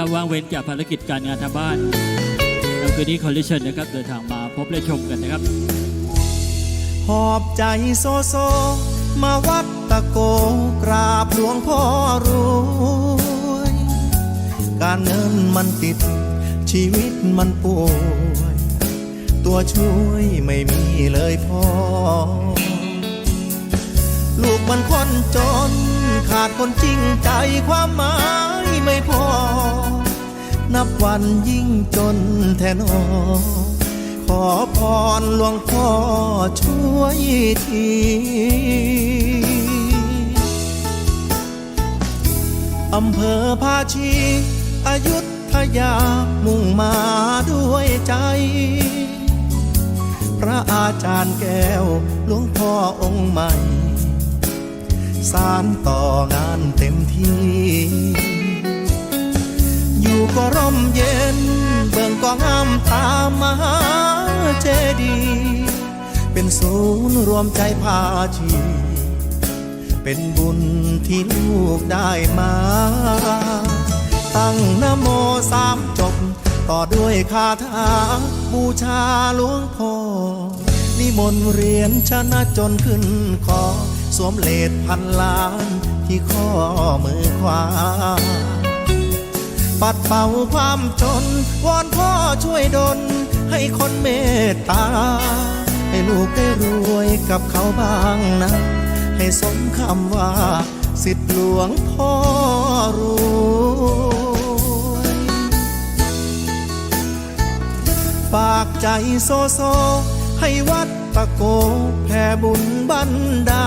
นะครับว่างเว้นจากภารกิจการงานทางบ้านแล้วคืนนี้คอลลิชันนะครับเดินทางมาพบและชมกันนะครับ หอบใจโซโซ มาวัดตะโกกราบหลวงพ่อรวยการเงินมันติดชีวิตมันป่วย ตัวช่วยไม่มีเลยพ่อ ลูกมันคนจน ขาดคนจริงใจความหมายไม่พอ นับวันยิ่งจนแทนอขอพรหลวงพ่อช่วยทีอำเภอภาชีอายุทยามุ่งมาด้วยใจ พระอาจารย์แก้วหลวงพ่อองค์ใหม่ สารต่องานเต็มที่ อยู่ก็ร่มเย็น เบิ่งก็งามตามมหาเจดี เป็นศูนย์รวมใจพาชีเป็นบุญที่ลูกได้มา ตั้งนโมสามจบ ต่อด้วยคาถา บูชาหลวงพ่อนิมนต์เรียนชนะจนขึ้นคอ วมเลดพันล้านที่ข้อมือขวา ปัดเป่าความจน วอนพ่อช่วยดลให้คนเมตตา ให้ลูกได้รวยกับเขาบ้างนะ ให้สมคำว่า สิทธิหลวงพ่อรวยฝากใจโซโซ ให้วัดตะโก แผ่บุญบันดา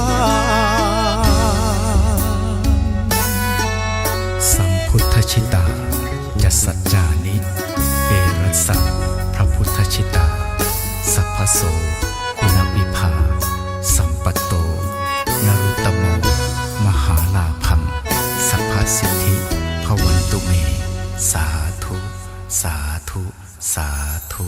วันตุเม สาธุ สาธุ สาธุ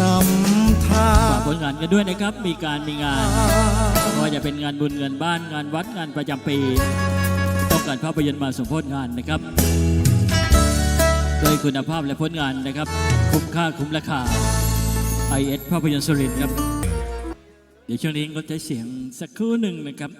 นำทาฝากผลงานกันด้วยนะครับ มีการมีงานไม่ว่าจะเป็นงานบุญเงินบ้านงานวัดงานประจำปี ต้องการภาพยนตร์มาสมโพธงานนะครับโดยคุณภาพและผลงานนะครับ คุ้มค่าคุ้มราคา i อเอสภาพยนตร์สุรินครับ เดี๋ยวช่วงนี้งดใช้เสียงสักครู่หนึ่งนะครับ